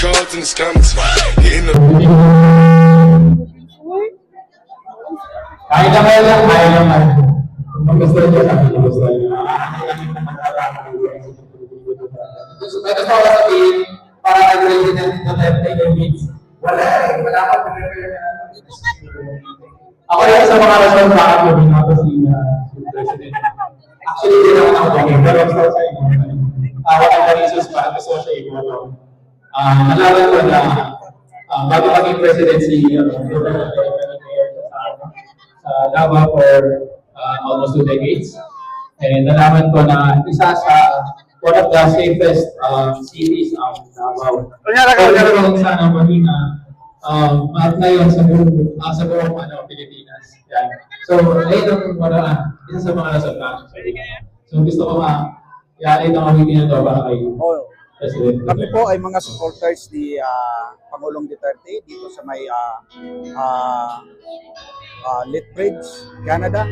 cards and the scammers. Hitting the Kaya naman lang, kaya naman. Kung gusto niyo, sabi ko gusto niyo. Gusto ko ko sabihin, para nag-ready na dito na yung meets. Wala eh, wala ka na. Ako yung sa mga rason bakit ko binago si si President. Actually, hindi naman ako pero sa inyo. Ah, of the reasons para gusto siya iboto. Ah, nalaman ko na ah, bago maging president si uh, sa Davao for uh, almost two decades. And nalaman ko na isa sa one of the safest um, cities ang Davao. Kunyara ka, kunyara ka. Sana maging uh, um, ma-apply yun sa buong, uh, sa buong ano, Pilipinas. Yan. So, ayun ang wala, isa sa mga nasa plano. So, gusto ko ma, i-alay ng kami na to para kay Oh. Kami po ay mga supporters ni ah, Pangulong Duterte dito sa may uh, uh, uh, Litbridge, Canada.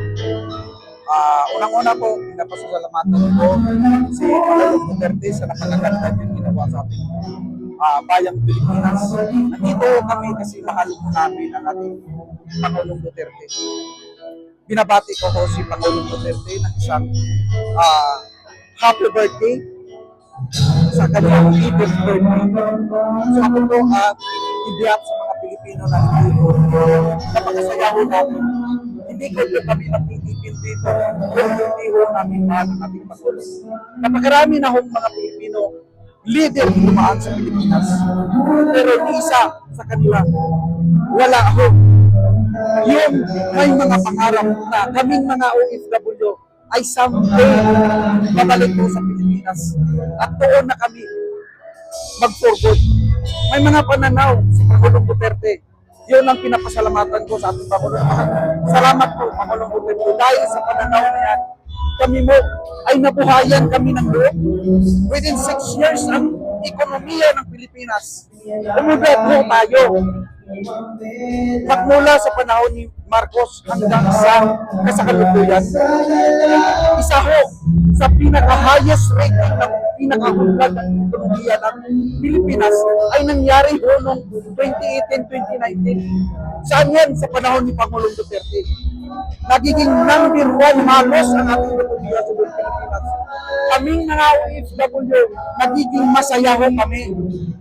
Ah, unang-una po, pinapasasalamatan ko si Pangulong Duterte sa napakaganda niyang ginawa sa ating ah, bayang Pilipinas. Nandito kami kasi mahal po namin ang ating Pangulong Duterte. Binabati ko po si Pangulong Duterte ng isang ah, happy birthday sa kanyang 80th birthday. So ako po at ibiyak sa mga Pilipino na nandito napakasaya ho namin. Hindi ko po kami nagtitipid dito kung hindi ho namin mahal ang ating Pangulo. Napakarami na hong mga Pilipino leader dumaan sa Pilipinas. Pero isa sa kanila, wala ho. Yung may mga pangarap na kaming mga OFW ay someday babalik po sa Pilipinas. At doon na kami mag-forward. May mga pananaw si Pangulong Duterte. Yun ang pinapasalamatan ko sa ating Pangulong. Salamat po, Pangulong Duterte. Dahil sa pananaw na yan, kami mo ay nabuhayan kami ng loob. Within six years, ang ekonomiya ng Pilipinas, umugat po tayo. Magmula sa panahon ni Marcos hanggang sa kasalukuyan. Isa ho sa pinaka-highest rating ng pinaka-hunglag ng ekonomiya ng Pilipinas ay nangyari ho noong 2018-2019. Saan yan? Sa panahon ni Pangulong Duterte. Nagiging number one halos ang ating ekonomiya sa Pilipinas. Kaming mga OFW, nagiging masaya ho kami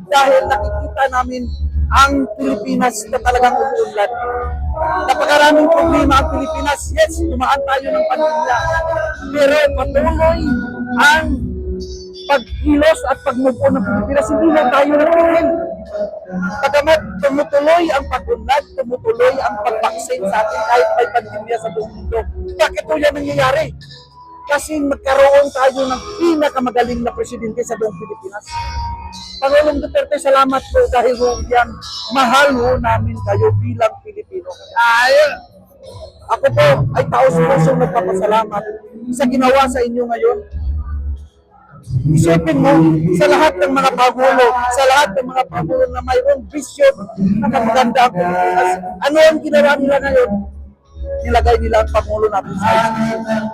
dahil nakikita namin ang Pilipinas na talagang umuunlad. Napakaraming problema ang Pilipinas. Yes, tumaan tayo ng pandemya. Pero patuloy ang pagkilos at pag-move on ng Pilipinas. Hindi lang tayo nagpigil. Pagamat tumutuloy ang pag-unlad, tumutuloy ang pag-vaccine sa atin kahit may pandemya sa buong mundo. Bakit po yan nangyayari? Kasi magkaroon tayo ng pinakamagaling na presidente sa buong Pilipinas. Pangulong Duterte, salamat po dahil ho yan, mahal ho namin kayo bilang Pilipino. Ay, ako po ay taos-puso nagpapasalamat sa ginawa sa inyo ngayon. Isipin mo, sa lahat ng mga pagulo, sa lahat ng mga pagulo na mayroong vision na maganda ang Pilipinas, ano ang ginawa nila ngayon? Nilagay nila ang Pangulo natin sa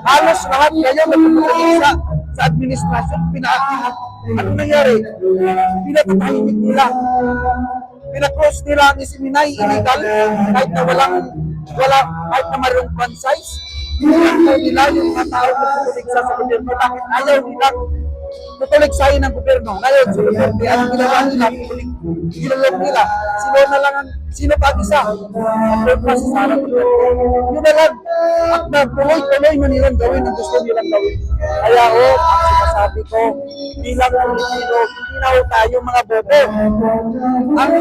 Halos lahat kayo nagpapagaling sa, sa administrasyon, pinaakit. Ano nangyari? Pinatatahimik nila. Pinaklose nila ang isiminay illegal kahit na walang wala kahit na mayroong franchise. Pinaklo nila yung mga tao na sa gobyerno. Bakit ayaw nilang tutulig sa ng gobyerno? Ngayon, sa Duterte, ang ginawa nila, tutulig, ginulog nila. Sino na lang ang, sino pa isa? Ang purpose sa Sara Duterte. Yun na lang. At nagtuloy-tuloy na nilang gawin ang gusto nilang gawin. Kaya o, ang sinasabi ko, bilang Pilipino, hindi na tayo mga bobo. Ang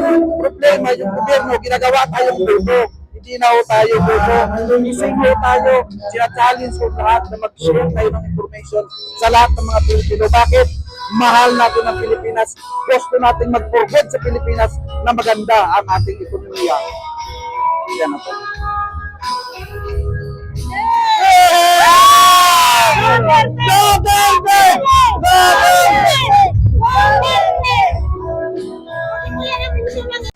problema, yung gobyerno, ginagawa tayong bobo. Hindi tayo po po. Gising ho tayo. Sina-challenge ho lahat na mag-share tayo ng information sa lahat ng mga Pilipino. Bakit? Mahal natin ang Pilipinas. Gusto natin mag-forget sa Pilipinas na maganda ang ating ekonomiya. Yan na po. Go, go, go! Go, go!